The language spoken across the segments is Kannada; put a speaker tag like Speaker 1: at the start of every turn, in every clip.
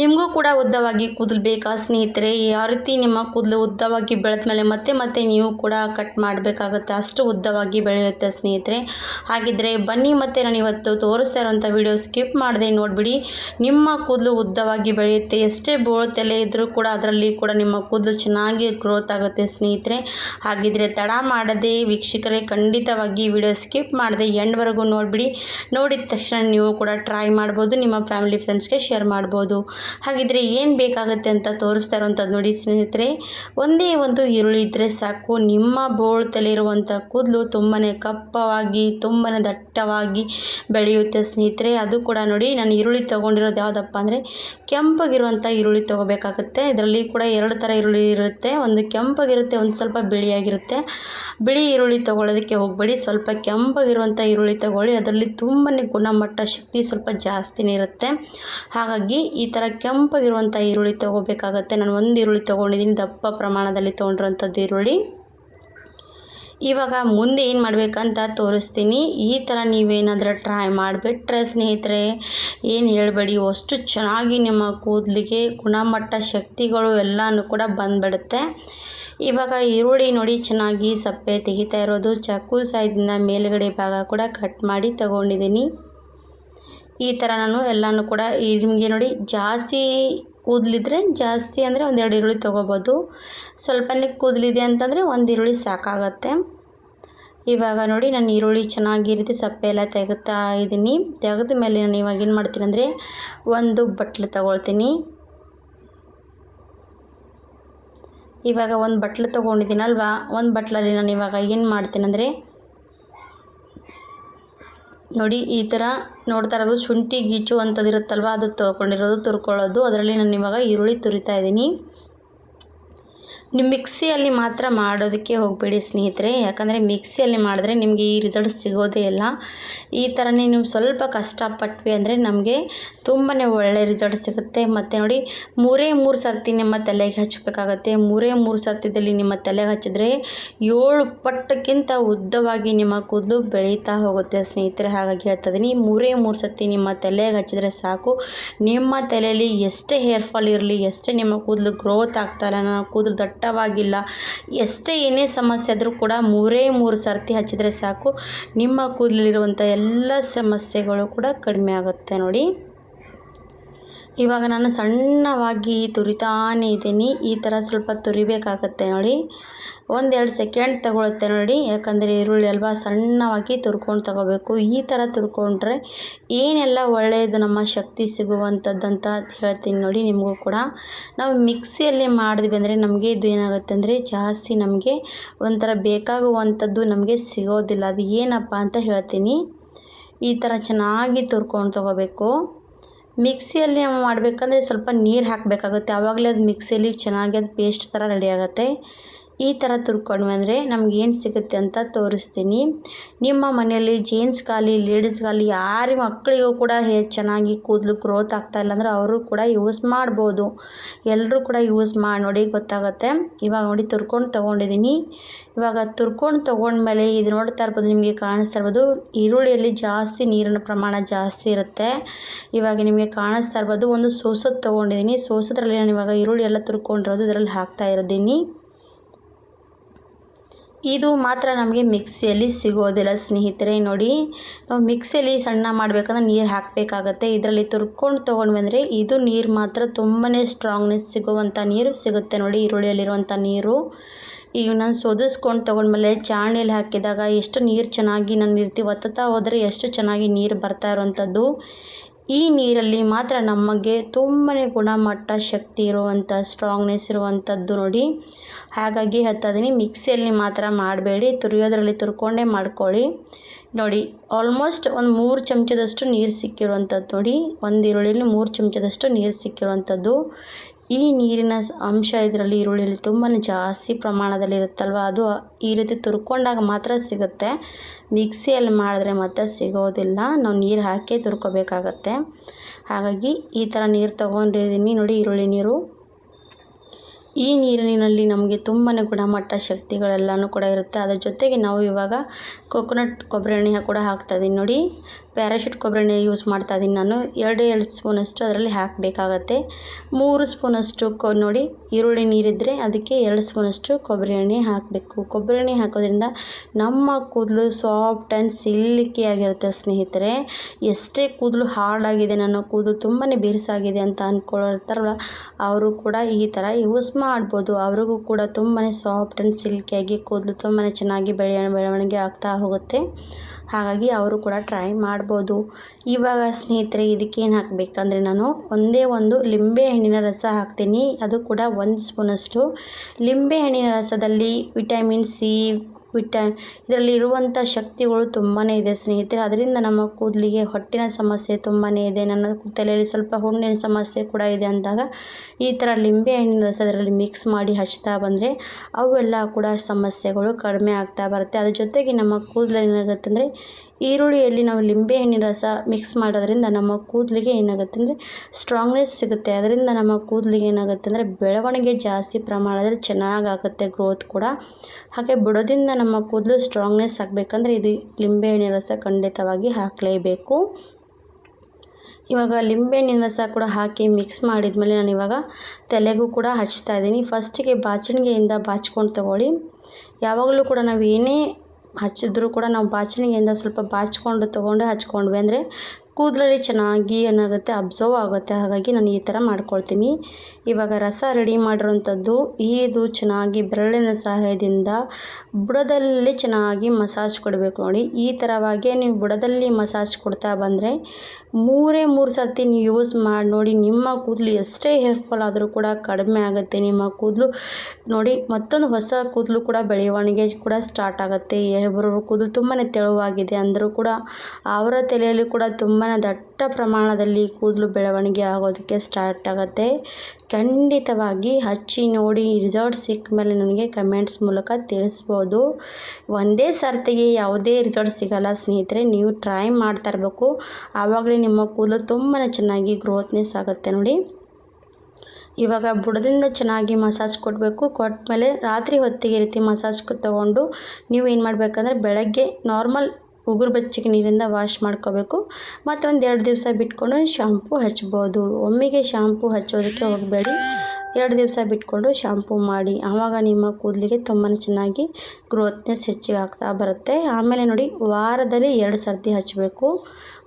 Speaker 1: ನಿಮಗೂ ಕೂಡ ಉದ್ದವಾಗಿ ಕೂದಲು ಬೇಕಾ ಸ್ನೇಹಿತರೆ? ಯಾವ ರೀತಿ ನಿಮ್ಮ ಕೂದಲು ಉದ್ದವಾಗಿ ಬೆಳೆದ ಮೇಲೆ ಮತ್ತೆ ಮತ್ತೆ ನೀವು ಕೂಡ ಕಟ್ ಮಾಡಬೇಕಾಗುತ್ತೆ. ಅಷ್ಟು ಉದ್ದವಾಗಿ ಬೆಳೆಯುತ್ತೆ ಸ್ನೇಹಿತರೆ. ಹಾಗಿದ್ದರೆ ಬನ್ನಿ ಮತ್ತೆ ನಾನು ಇವತ್ತು ತೋರಿಸ್ತಾ ಇರೋಂಥ ವಿಡಿಯೋ ಸ್ಕಿಪ್ ಮಾಡದೆ ನೋಡಿಬಿಡಿ. ನಿಮ್ಮ ಕೂದಲು ಉದ್ದವಾಗಿ ಬೆಳೆಯುತ್ತೆ. ಎಷ್ಟೇ ಬೋಳುತ್ತಲೆ ಇದ್ದರೂ ಕೂಡ ಅದರಲ್ಲಿ ಕೂಡ ನಿಮ್ಮ ಕೂದಲು ಚೆನ್ನಾಗಿ ಗ್ರೋತ್ ಆಗುತ್ತೆ ಸ್ನೇಹಿತರೆ. ಹಾಗಿದ್ರೆ ತಡ ಮಾಡದೆ ವೀಕ್ಷಕರೇ, ಖಂಡಿತವಾಗಿ ವಿಡಿಯೋ ಸ್ಕಿಪ್ ಮಾಡದೆ ಎಂಡ್ವರೆಗೂ ನೋಡಿಬಿಡಿ. ನೋಡಿದ ತಕ್ಷಣ ನೀವು ಕೂಡ ಟ್ರೈ ಮಾಡ್ಬೋದು, ನಿಮ್ಮ ಫ್ಯಾಮಿಲಿ ಫ್ರೆಂಡ್ಸ್ಗೆ ಶೇರ್ ಮಾಡ್ಬೋದು. ಹಾಗಿದ್ರೆ ಏನು ಬೇಕಾಗುತ್ತೆ ಅಂತ ತೋರಿಸ್ತಾ ಇರುವಂಥದ್ದು ನೋಡಿ ಸ್ನೇಹಿತರೆ. ಒಂದೇ ಒಂದು ಈರುಳ್ಳಿ ಇದ್ದರೆ ಸಾಕು. ನಿಮ್ಮ ಬೋಳು ತಲೆಯಿರುವಂಥ ಕೂದಲು ತುಂಬಾ ಕಪ್ಪವಾಗಿ ತುಂಬಾ ದಟ್ಟವಾಗಿ ಬೆಳೆಯುತ್ತೆ ಸ್ನೇಹಿತರೆ. ಅದು ಕೂಡ ನೋಡಿ ನಾನು ಈರುಳ್ಳಿ ತೊಗೊಂಡಿರೋದು ಯಾವುದಪ್ಪ ಅಂದರೆ ಕೆಂಪಗಿರುವಂಥ ಈರುಳ್ಳಿ ತೊಗೋಬೇಕಾಗುತ್ತೆ. ಇದರಲ್ಲಿ ಕೂಡ ಎರಡು ಥರ ಈರುಳ್ಳಿ ಇರುತ್ತೆ. ಒಂದು ಕೆಂಪಗಿರುತ್ತೆ, ಒಂದು ಸ್ವಲ್ಪ ಬಿಳಿಯಾಗಿರುತ್ತೆ. ಬಿಳಿ ಈರುಳ್ಳಿ ತೊಗೊಳೋದಕ್ಕೆ ಹೋಗಬೇಡಿ. ಸ್ವಲ್ಪ ಕೆಂಪಗಿರುವಂಥ ಈರುಳ್ಳಿ ತೊಗೊಳ್ಳಿ. ಅದರಲ್ಲಿ ತುಂಬಾ ಗುಣಮಟ್ಟ ಶಕ್ತಿ ಸ್ವಲ್ಪ ಜಾಸ್ತಿನೇ ಇರುತ್ತೆ. ಹಾಗಾಗಿ ಈ ಥರ ಕೆಂಪಗಿರುವಂಥ ಈರುಳ್ಳಿ ತೊಗೋಬೇಕಾಗತ್ತೆ. ನಾನು ಒಂದು ಈರುಳ್ಳಿ ತೊಗೊಂಡಿದ್ದೀನಿ. ದಪ್ಪ ಪ್ರಮಾಣದಲ್ಲಿ ತೊಗೊಂಡಿರುವಂಥದ್ದು ಈರುಳ್ಳಿ. ಇವಾಗ ಮುಂದೆ ಏನು ಮಾಡಬೇಕಂತ ತೋರಿಸ್ತೀನಿ. ಈ ಥರ ನೀವೇನಾದರೂ ಟ್ರೈ ಮಾಡಿಬಿಟ್ರೆ ಸ್ನೇಹಿತರೆ, ಏನು ಹೇಳಬೇಡಿ. ಅಷ್ಟು ಚೆನ್ನಾಗಿ ನಿಮ್ಮ ಕೂದಲಿಗೆ ಗುಣಮಟ್ಟ ಶಕ್ತಿಗಳು ಎಲ್ಲನೂ ಕೂಡ ಬಂದ್ಬಿಡುತ್ತೆ. ಇವಾಗ ಈರುಳ್ಳಿ ನೋಡಿ ಚೆನ್ನಾಗಿ ಸಪ್ಪೆ ತೆಗಿತಾ ಇರೋದು. ಚಾಕು ಸಾಯದಿಂದ ಮೇಲುಗಡೆ ಭಾಗ ಕೂಡ ಕಟ್ ಮಾಡಿ ತಗೊಂಡಿದ್ದೀನಿ. ಈ ಥರ ನಾನು ಎಲ್ಲನೂ ಕೂಡ ನಿಮಗೆ ನೋಡಿ ಜಾಸ್ತಿ ಕೂದಲಿದ್ರೆ ಜಾಸ್ತಿ ಅಂದರೆ ಒಂದೆರಡು ಈರುಳ್ಳಿ ತೊಗೋಬೋದು. ಸ್ವಲ್ಪನೇ ಕೂದಲಿದೆ ಅಂತಂದರೆ ಒಂದು ಈರುಳ್ಳಿ ಸಾಕಾಗತ್ತೆ. ಇವಾಗ ನೋಡಿ ನಾನು ಈರುಳ್ಳಿ ಚೆನ್ನಾಗಿ ಈ ರೀತಿ ಸಪ್ಪೆ ಎಲ್ಲ ತೆಗ್ತಾ ಇದ್ದೀನಿ. ತೆಗೆದ ಮೇಲೆ ನಾನು ಇವಾಗ ಏನು ಮಾಡ್ತೀನಿ ಅಂದರೆ ಒಂದು ಬಟ್ಲು ತಗೊಳ್ತೀನಿ. ಇವಾಗ ಒಂದು ಬಟ್ಲು ತೊಗೊಂಡಿದ್ದೀನಲ್ವಾ? ಒಂದು ಬಟ್ಲಲ್ಲಿ ನಾನು ಇವಾಗ ಏನು ಮಾಡ್ತೀನಿ ಅಂದರೆ ನೋಡಿ, ಈ ಥರ ನೋಡ್ತಾ ಇರ್ಬೋದು ಶುಂಠಿ ಗೀಚು ಅಂಥದ್ದು ಅದು ತೊಗೊಂಡಿರೋದು, ತುರ್ಕೊಳ್ಳೋದು. ಅದರಲ್ಲಿ ನಾನು ಇವಾಗ ಈರುಳ್ಳಿ ತುರಿತಾ ಇದ್ದೀನಿ ನೀವು ಮಿಕ್ಸಿಯಲ್ಲಿ ಮಾತ್ರ ಮಾಡೋದಕ್ಕೆ ಹೋಗಬೇಡಿ ಸ್ನೇಹಿತರೆ. ಯಾಕಂದರೆ ಮಿಕ್ಸಿಯಲ್ಲಿ ಮಾಡಿದ್ರೆ ನಿಮಗೆ ಈ ರಿಸಲ್ಟ್ ಸಿಗೋದೇ ಇಲ್ಲ. ಈ ಥರನೇ ನೀವು ಸ್ವಲ್ಪ ಕಷ್ಟಪಟ್ವಿ ಅಂದರೆ ನಮಗೆ ತುಂಬಾ ಒಳ್ಳೆ ರಿಸಲ್ಟ್ ಸಿಗುತ್ತೆ. ಮತ್ತು ನೋಡಿ, ಮೂರೇ ಮೂರು ಸರ್ತಿ ನಿಮ್ಮ ತಲೆಗೆ ಹಚ್ಚಬೇಕಾಗತ್ತೆ. ಮೂರೇ ಮೂರು ಸರ್ತಿದಲ್ಲಿ ನಿಮ್ಮ ತಲೆಗೆ ಹಚ್ಚಿದ್ರೆ ಏಳು ಪಟ್ಟಕ್ಕಿಂತ ಉದ್ದವಾಗಿ ನಿಮ್ಮ ಕೂದಲು ಬೆಳೀತಾ ಹೋಗುತ್ತೆ ಸ್ನೇಹಿತರೆ. ಹಾಗಾಗಿ ಹೇಳ್ತಿದ್ದೀನಿ ಮೂರೇ ಮೂರು ಸರ್ತಿ ನಿಮ್ಮ ತಲೆಗೆ ಹಚ್ಚಿದ್ರೆ ಸಾಕು. ನಿಮ್ಮ ತಲೆಯಲ್ಲಿ ಎಷ್ಟೇ ಹೇರ್ ಫಾಲ್ ಇರಲಿ, ಎಷ್ಟೇ ನಿಮ್ಮ ಕೂದಲು ಗ್ರೋತ್ ಆಗ್ತಾ ಇಲ್ಲ ಕೂದಲು ಕೂದಲು ದಟ್ಟವಾಗಿಲ್ಲ ಎಷ್ಟೇ ಏನೇ ಸಮಸ್ಯೆ ಆದರೂ ಕೂಡ ಮೂರೇ ಮೂರು ಸರ್ತಿ ಹಚ್ಚಿದ್ರೆ ಸಾಕು. ನಿಮ್ಮ ಕೂದಲಿರುವಂಥ ಎಲ್ಲ ಸಮಸ್ಯೆಗಳು ಕೂಡ ಕಡಿಮೆ ಆಗುತ್ತೆ ನೋಡಿ. ಇವಾಗ ನಾನು ಸಣ್ಣವಾಗಿ ತುರಿತಾನೇ ಇದ್ದೀನಿ. ಈ ಥರ ಸ್ವಲ್ಪ ತುರಿಬೇಕಾಗತ್ತೆ ನೋಡಿ. ಒಂದೆರಡು ಸೆಕೆಂಡ್ ತಗೊಳುತ್ತೆ ನೋಡಿ. ಯಾಕಂದರೆ ಈರುಳ್ಳಿ ಅಲ್ವಾ ಸಣ್ಣವಾಗಿ ತುರ್ಕೊಂಡು ತಗೋಬೇಕು. ಈ ಥರ ತುರ್ಕೊಂಡ್ರೆ ಏನೆಲ್ಲ ಒಳ್ಳೆಯದು, ನಮ್ಮ ಶಕ್ತಿ ಸಿಗುವಂಥದ್ದು ಅಂತ ಹೇಳ್ತೀನಿ ನೋಡಿ ನಿಮಗೂ ಕೂಡ. ನಾವು ಮಿಕ್ಸಿಯಲ್ಲಿ ಮಾಡಿದ್ವಿ ಅಂದರೆ ನಮಗೆ ಇದು ಏನಾಗುತ್ತೆ ಅಂದರೆ ಜಾಸ್ತಿ ನಮಗೆ ಒಂಥರ ಬೇಕಾಗುವಂಥದ್ದು ನಮಗೆ ಸಿಗೋದಿಲ್ಲ. ಅದು ಏನಪ್ಪ ಅಂತ ಹೇಳ್ತೀನಿ. ಈ ಥರ ಚೆನ್ನಾಗಿ ತುರ್ಕೊಂಡು ತಗೋಬೇಕು. ಮಿಕ್ಸಿಯಲ್ಲಿ ನಾವು ಮಾಡಬೇಕಂದ್ರೆ ಸ್ವಲ್ಪ ನೀರು ಹಾಕಬೇಕಾಗುತ್ತೆ. ಆವಾಗಲೇ ಅದು ಮಿಕ್ಸಿಯಲ್ಲಿ ಚೆನ್ನಾಗಿ ಅದು ಪೇಸ್ಟ್ ಥರ ರೆಡಿ ಆಗುತ್ತೆ. ಈ ಥರ ತುರ್ಕೊಂಡ್ವಿ ಅಂದರೆ ನಮ್ಗೆ ಏನು ಸಿಗುತ್ತೆ ಅಂತ ತೋರಿಸ್ತೀನಿ. ನಿಮ್ಮ ಮನೆಯಲ್ಲಿ ಜೇಂಟ್ಸ್ಗಾಗಲಿ ಲೇಡೀಸ್ಗಾಗಲಿ ಯಾರ ಮಕ್ಕಳಿಗೂ ಕೂಡ ಹೇ ಚೆನ್ನಾಗಿ ಕೂದಲು ಗ್ರೋತ್ ಆಗ್ತಾ ಇಲ್ಲ ಅಂದರೆ ಅವರು ಕೂಡ ಯೂಸ್ ಮಾಡ್ಬೋದು. ಎಲ್ಲರೂ ಕೂಡ ಯೂಸ್ ಮಾಡಿ ನೋಡಿ ಗೊತ್ತಾಗುತ್ತೆ. ಇವಾಗ ನೋಡಿ ತುರ್ಕೊಂಡು ತೊಗೊಂಡಿದ್ದೀನಿ. ಇವಾಗ ತುರ್ಕೊಂಡು ತೊಗೊಂಡ್ಮೇಲೆ ಇದು ನೋಡ್ತಾ ಇರ್ಬೋದು, ನಿಮಗೆ ಕಾಣಿಸ್ತಾ ಇರ್ಬೋದು, ಈರುಳ್ಳಿಯಲ್ಲಿ ಜಾಸ್ತಿ ನೀರಿನ ಪ್ರಮಾಣ ಜಾಸ್ತಿ ಇರುತ್ತೆ. ಇವಾಗ ನಿಮಗೆ ಕಾಣಿಸ್ತಾ ಇರ್ಬೋದು, ಒಂದು ಸೋಸೋದು ತೊಗೊಂಡಿದ್ದೀನಿ. ಸೋಸೋದ್ರಲ್ಲಿ ನಾನು ಇವಾಗ ಈರುಳ್ಳಿ ಎಲ್ಲ ತುರ್ಕೊಂಡಿರೋದು, ಇದರಲ್ಲಿ ಹಾಕ್ತಾ ಇರೋದೀನಿ ಇದು ಮಾತ್ರ ನಮಗೆ ಮಿಕ್ಸಿಯಲ್ಲಿ ಸಿಗೋದಿಲ್ಲ ಸ್ನೇಹಿತರೆ. ನೋಡಿ, ನಾವು ಮಿಕ್ಸಿಯಲ್ಲಿ ಸಣ್ಣ ಮಾಡಬೇಕಂದ್ರೆ ನೀರು ಹಾಕಬೇಕಾಗತ್ತೆ. ಇದರಲ್ಲಿ ತುರ್ಕೊಂಡು ತೊಗೊಂಡು ಬಂದರೆ ಇದು ನೀರು ಮಾತ್ರ ತುಂಬಾ ಸ್ಟ್ರಾಂಗ್ನೆಸ್ ಸಿಗುವಂಥ ನೀರು ಸಿಗುತ್ತೆ ನೋಡಿ ಈರುಳ್ಳಿಯಲ್ಲಿರುವಂಥ ನೀರು. ಈಗ ನಾನು ಸೋದಿಸ್ಕೊಂಡು ತೊಗೊಂಡ್ಮೇಲೆ ಚಾಣಿಯಲ್ಲಿ ಹಾಕಿದಾಗ ಎಷ್ಟು ನೀರು ಚೆನ್ನಾಗಿ ನಾನು ನಿರ್ತಿ ಒತ್ತುತ್ತಾ ಹೋದರೆ ಎಷ್ಟು ಚೆನ್ನಾಗಿ ನೀರು ಬರ್ತಾ ಇರೋವಂಥದ್ದು ಈ ನೀರಲ್ಲಿ ಮಾತ್ರ ನಮಗೆ ತುಂಬಾ ಗುಣಮಟ್ಟ ಶಕ್ತಿ ಇರುವಂಥ ಸ್ಟ್ರಾಂಗ್ನೆಸ್ ಇರುವಂಥದ್ದು ನೋಡಿ. ಹಾಗಾಗಿ ಹೇಳ್ತಾ ಮಿಕ್ಸಿಯಲ್ಲಿ ಮಾತ್ರ ಮಾಡಬೇಡಿ. ತುರಿಯೋದ್ರಲ್ಲಿ ತುರ್ಕೊಂಡೇ ಮಾಡ್ಕೊಳ್ಳಿ. ನೋಡಿ ಆಲ್ಮೋಸ್ಟ್ ಒಂದು ಮೂರು ಚಮಚದಷ್ಟು ನೀರು ಸಿಕ್ಕಿರುವಂಥದ್ದು ನೋಡಿ. ಒಂದು ಈರುಳ್ಳಿಯಲ್ಲಿ ಮೂರು ಚಮಚದಷ್ಟು ನೀರು ಸಿಕ್ಕಿರುವಂಥದ್ದು. ಈ ನೀರಿನ ಅಂಶ ಇದರಲ್ಲಿ ಈರುಳ್ಳಿಯಲ್ಲಿ ತುಂಬಾ ಜಾಸ್ತಿ ಪ್ರಮಾಣದಲ್ಲಿ ಇರುತ್ತಲ್ವ? ಅದು ಈ ರೀತಿ ತುರ್ಕೊಂಡಾಗ ಮಾತ್ರ ಸಿಗುತ್ತೆ. ಮಿಕ್ಸಿಯಲ್ಲಿ ಮಾಡಿದ್ರೆ ಮಾತ್ರ ಸಿಗೋದಿಲ್ಲ. ನಾವು ನೀರು ಹಾಕಿ ತುರ್ಕೋಬೇಕಾಗತ್ತೆ. ಹಾಗಾಗಿ ಈ ಥರ ನೀರು ತೊಗೊಂಡಿದ್ದೀನಿ ನೋಡಿ ಈರುಳ್ಳಿ ನೀರು. ಈ ನೀರಿನಲ್ಲಿ ನಮಗೆ ತುಂಬಾ ಗುಣಮಟ್ಟ ಶಕ್ತಿಗಳೆಲ್ಲನೂ ಕೂಡ ಇರುತ್ತೆ. ಅದ್ರ ಜೊತೆಗೆ ನಾವು ಇವಾಗ ಕೊಕೊನಟ್ ಕೊಬ್ಬರಿ ಎಣ್ಣೆ ಕೂಡ ಹಾಕ್ತಾ ಇದ್ದೀನಿ ನೋಡಿ ಪ್ಯಾರಾಶೂಟ್ ಕೊಬ್ಬರಿ ಎಣ್ಣೆ ಯೂಸ್ ಮಾಡ್ತಾ ಇದ್ದೀನಿ ನಾನು. ಎರಡು ಎರಡು ಸ್ಪೂನಷ್ಟು ಅದರಲ್ಲಿ ಹಾಕಬೇಕಾಗತ್ತೆ. ಮೂರು ಸ್ಪೂನಷ್ಟು ಕೊ, ನೋಡಿ, ಈರುಳ್ಳಿ ನೀರಿದ್ದರೆ ಅದಕ್ಕೆ ಎರಡು ಸ್ಪೂನಷ್ಟು ಕೊಬ್ಬರಿ ಎಣ್ಣೆ ಹಾಕಬೇಕು. ಕೊಬ್ಬರಿ ಎಣ್ಣೆ ಹಾಕೋದ್ರಿಂದ ನಮ್ಮ ಕೂದಲು ಸಾಫ್ಟ್ ಆ್ಯಂಡ್ ಸಿಲ್ಕಿಯಾಗಿರುತ್ತೆ ಸ್ನೇಹಿತರೆ. ಎಷ್ಟೇ ಕೂದಲು ಹಾರ್ಡಾಗಿದೆ ನನ್ನ ಕೂದಲು ತುಂಬಾ ಬಿರುಸಾಗಿದೆ ಅಂತ ಅಂದ್ಕೊಳ್ತಾರಲ್ಲ ಅವರು ಕೂಡ ಈ ಥರ ಯೂಸ್ ಮಾಡ್ಬೋದು. ಅವ್ರಿಗೂ ಕೂಡ ತುಂಬಾ ಸಾಫ್ಟ್ ಆ್ಯಂಡ್ ಸಿಲ್ಕಿಯಾಗಿ ಕೂದಲು ತುಂಬಾ ಚೆನ್ನಾಗಿ ಬೆಳೆಯ, ಬೆಳವಣಿಗೆ ಆಗ್ತಾ ಹೋಗುತ್ತೆ. ಹಾಗಾಗಿ ಅವರು ಕೂಡ ಟ್ರೈ ಮಾಡ್ಬೋದು. ಇವಾಗ ಸ್ನೇಹಿತರೆ ಇದಕ್ಕೇನು ಹಾಕಬೇಕಂದ್ರೆ ನಾನು ಒಂದೇ ಒಂದು ಲಿಂಬೆ ಹಣ್ಣಿನ ರಸ ಹಾಕ್ತೀನಿ. ಅದು ಕೂಡ ಒಂದು ಸ್ಪೂನಷ್ಟು. ಲಿಂಬೆ ಹಣ್ಣಿನ ರಸದಲ್ಲಿ ವಿಟಮಿನ್ ಸಿ ವಿಟ ಇದರಲ್ಲಿ ಇರುವಂಥ ಶಕ್ತಿಗಳು ತುಂಬಾ ಇದೆ ಸ್ನೇಹಿತರೆ. ಅದರಿಂದ ನಮ್ಮ ಕೂದಲಿಗೆ ಹೊಟ್ಟಿನ ಸಮಸ್ಯೆ ತುಂಬಾ ಇದೆ. ನನ್ನ ತಲೆಯಲ್ಲಿ ಸ್ವಲ್ಪ ಹುಣ್ಣಿನ ಸಮಸ್ಯೆ ಕೂಡ ಇದೆ ಅಂದಾಗ ಈ ಥರ ಲಿಂಬೆ ಹಣ್ಣಿನ ರಸ ಅದರಲ್ಲಿ ಮಿಕ್ಸ್ ಮಾಡಿ ಹಚ್ತಾ ಬಂದರೆ ಅವೆಲ್ಲ ಕೂಡ ಸಮಸ್ಯೆಗಳು ಕಡಿಮೆ ಆಗ್ತಾ ಬರುತ್ತೆ. ಅದ್ರ ಜೊತೆಗೆ ನಮ್ಮ ಕೂದಲು ಏನಾಗುತ್ತೆ ಅಂದರೆ ಈರುಳ್ಳಿಯಲ್ಲಿ ನಾವು ಲಿಂಬೆ ಹಣ್ಣಿನ ರಸ ಮಿಕ್ಸ್ ಮಾಡೋದ್ರಿಂದ ನಮ್ಮ ಕೂದಲಿಗೆ ಏನಾಗುತ್ತೆ ಅಂದರೆ ಸ್ಟ್ರಾಂಗ್ನೆಸ್ ಸಿಗುತ್ತೆ. ಅದರಿಂದ ನಮ್ಮ ಕೂದಲಿಗೆ ಏನಾಗುತ್ತೆ ಅಂದರೆ ಬೆಳವಣಿಗೆ ಜಾಸ್ತಿ ಪ್ರಮಾಣದಲ್ಲಿ ಚೆನ್ನಾಗಾಗುತ್ತೆ ಗ್ರೋತ್ ಕೂಡ. ಹಾಗೆ ಬುಡದಿಂದ ನಮ್ಮ ಕೂದಲು ಸ್ಟ್ರಾಂಗ್ನೆಸ್ ಆಗಬೇಕಂದ್ರೆ ಇದು ಲಿಂಬೆ ಹಣ್ಣಿನ ರಸ ಖಂಡಿತವಾಗಿ ಹಾಕಲೇಬೇಕು. ಇವಾಗ ಲಿಂಬೆಹಣ್ಣಿನ ರಸ ಕೂಡ ಹಾಕಿ ಮಿಕ್ಸ್ ಮಾಡಿದ್ಮೇಲೆ ನಾನು ಇವಾಗ ತಲೆಗೂ ಕೂಡ ಹಚ್ತಾ ಇದ್ದೀನಿ. ಫಸ್ಟಿಗೆ ಬಾಚಣಿಗೆಯಿಂದ ಬಾಚ್ಕೊಂಡು ತಗೊಳ್ಳಿ. ಯಾವಾಗಲೂ ಕೂಡ ನಾವು ಏನೇ ಹಚ್ಚಿದ್ರೂ ಕೂಡ ನಾವು ಬಾಚಣಿಗೆಯಿಂದ ಸ್ವಲ್ಪ ಬಾಚಿಕೊಂಡು ತೊಗೊಂಡು ಹಚ್ಕೊಂಡ್ವಿ. ಅಂದರೆ ಕೂದಲಲ್ಲಿ ಚೆನ್ನಾಗಿ ಏನಾಗುತ್ತೆ ಅಬ್ಸರ್ವ್ ಆಗುತ್ತೆ. ಹಾಗಾಗಿ ನಾನು ಈ ಥರ ಮಾಡ್ಕೊಳ್ತೀನಿ. ಇವಾಗ ರಸ ರೆಡಿ ಮಾಡಿರೋಂಥದ್ದು ಇದು ಚೆನ್ನಾಗಿ ಬೆರಳಿನ ಸಹಾಯದಿಂದ ಬುಡದಲ್ಲಿ ಚೆನ್ನಾಗಿ ಮಸಾಜ್ ಕೊಡಬೇಕು ನೋಡಿ. ಈ ಥರವಾಗಿ ನೀವು ಬುಡದಲ್ಲಿ ಮಸಾಜ್ ಕೊಡ್ತಾ ಬಂದರೆ ಮೂರೇ ಮೂರು ಸರ್ತಿ ನೀವು ಯೂಸ್ ಮಾಡಿ ನೋಡಿ, ನಿಮ್ಮ ಕೂದಲು ಎಷ್ಟೇ ಹೇರ್ಫಾಲ್ ಆದರೂ ಕೂಡ ಕಡಿಮೆ ಆಗುತ್ತೆ. ನಿಮ್ಮ ಕೂದಲು ನೋಡಿ, ಮತ್ತೊಂದು ಹೊಸ ಕೂದಲು ಕೂಡ ಬೆಳವಣಿಗೆ ಕೂಡ ಸ್ಟಾರ್ಟ್ ಆಗುತ್ತೆ. ಒಬ್ಬರು ಕೂದಲು ತುಂಬಾ ತೆಳುವಾಗಿದೆ ಅಂದರೂ ಕೂಡ ಅವರ ತಲೆಯಲ್ಲಿ ಕೂಡ ತುಂಬಾ ದಟ್ಟ ಪ್ರಮಾಣದಲ್ಲಿ ಕೂದಲು ಬೆಳವಣಿಗೆ ಆಗೋದಕ್ಕೆ ಸ್ಟಾರ್ಟ್ ಆಗುತ್ತೆ. ಖಂಡಿತವಾಗಿ ಹಚ್ಚಿ ನೋಡಿ ರಿಸಲ್ಟ್ ಸಿಕ್ಕ ಮೇಲೆ ನನಗೆ ಕಮೆಂಟ್ಸ್ ಮೂಲಕ ತಿಳಿಸ್ಬೋದು. ಒಂದೇ ಸರ್ತಿಗೆ ಯಾವುದೇ ರಿಸಲ್ಟ್ ಸಿಗಲ್ಲ ಸ್ನೇಹಿತರೆ, ನೀವು ಟ್ರೈ ಮಾಡ್ತಾ ಇರಬೇಕು. ಆವಾಗಲೇ ನಿಮ್ಮ ಕೂದಲು ತುಂಬಾ ಚೆನ್ನಾಗಿ ಗ್ರೋತ್ನೆಸ್ ಆಗುತ್ತೆ ನೋಡಿ. ಇವಾಗ ಬುಡದಿಂದ ಚೆನ್ನಾಗಿ ಮಸಾಜ್ ಕೊಡಬೇಕು. ಕೊಟ್ಟ ರಾತ್ರಿ ಹೊತ್ತಿಗೆ ರೀತಿ ಮಸಾಜ್ ತೊಗೊಂಡು ನೀವು ಏನು ಮಾಡಬೇಕಂದ್ರೆ ಬೆಳಗ್ಗೆ ನಾರ್ಮಲ್ ಉಗುರು ಬೆಚ್ಚಗೆ ನೀರಿಂದ ವಾಶ್ ಮಾಡ್ಕೋಬೇಕು. ಮತ್ತು ಒಂದು ಎರಡು ದಿವಸ ಬಿಟ್ಕೊಂಡು ಶಾಂಪು ಹಚ್ಬೋದು. ಒಮ್ಮೆಗೆ ಶಾಂಪು ಹಚ್ಚೋದಕ್ಕೆ ಹೋಗಬೇಡಿ. ಎರಡು ದಿವಸ ಬಿಟ್ಕೊಂಡು ಶಾಂಪೂ ಮಾಡಿ. ಆವಾಗ ನಿಮ್ಮ ಕೂದಲಿಗೆ ತುಂಬಾ ಚೆನ್ನಾಗಿ ಗ್ರೋತ್ನೆಸ್ ಹೆಚ್ಚಿಗೆ ಆಗ್ತಾ ಬರುತ್ತೆ. ಆಮೇಲೆ ನೋಡಿ, ವಾರದಲ್ಲಿ ಎರಡು ಸರ್ತಿ ಹಚ್ಚಬೇಕು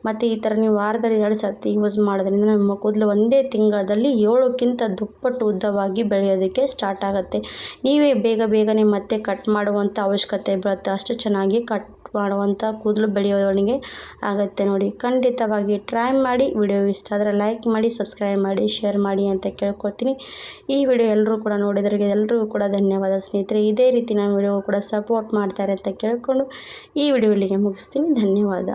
Speaker 1: ಮತ್ತು ಈ ಥರ ನೀವು ವಾರದಲ್ಲಿ ಎರಡು ಸರ್ತಿ ಯೂಸ್ ಮಾಡೋದ್ರಿಂದ ನಮ್ಮ ಕೂದಲು ಒಂದೇ ತಿಂಗಳಲ್ಲಿ ಏಳಕ್ಕಿಂತ ದುಪ್ಪಟ್ಟು ಉದ್ದವಾಗಿ ಬೆಳೆಯೋದಕ್ಕೆ ಸ್ಟಾರ್ಟ್ ಆಗುತ್ತೆ. ನೀವೇ ಬೇಗ ಬೇಗನೆ ಮತ್ತೆ ಕಟ್ ಮಾಡುವಂಥ ಅವಶ್ಯಕತೆ ಬರುತ್ತೆ. ಅಷ್ಟು ಚೆನ್ನಾಗಿ ಕಟ್ ಮಾಡುವಂಥ ಕೂದಲು ಬೆಳೆಯೋವನಿಗೆ ಆಗುತ್ತೆ ನೋಡಿ. ಖಂಡಿತವಾಗಿ ಟ್ರೈ ಮಾಡಿ ವಿಡಿಯೋ ಇಷ್ಟ ಆದರೆ ಲೈಕ್ ಮಾಡಿ ಸಬ್ಸ್ಕ್ರೈಬ್ ಮಾಡಿ ಶೇರ್ ಮಾಡಿ ಅಂತ ಕೇಳ್ಕೊತೀನಿ ಈ ವಿಡಿಯೋ ಎಲ್ಲರೂ ಕೂಡ ನೋಡಿದ್ರಿಗೆ ಎಲ್ಲರಿಗೂ ಕೂಡ ಧನ್ಯವಾದ ಸ್ನೇಹಿತರೆ. ಇದೇ ರೀತಿ ನಾನು ವಿಡಿಯೋ ಕೂಡ ಸಪೋರ್ಟ್ ಮಾಡ್ತಾರೆ ಅಂತ ಕೇಳಿಕೊಂಡು ಈ ವಿಡಿಯೋ ಇಲ್ಲಿಗೆ ಮುಗಿಸ್ತೀನಿ. ಧನ್ಯವಾದ.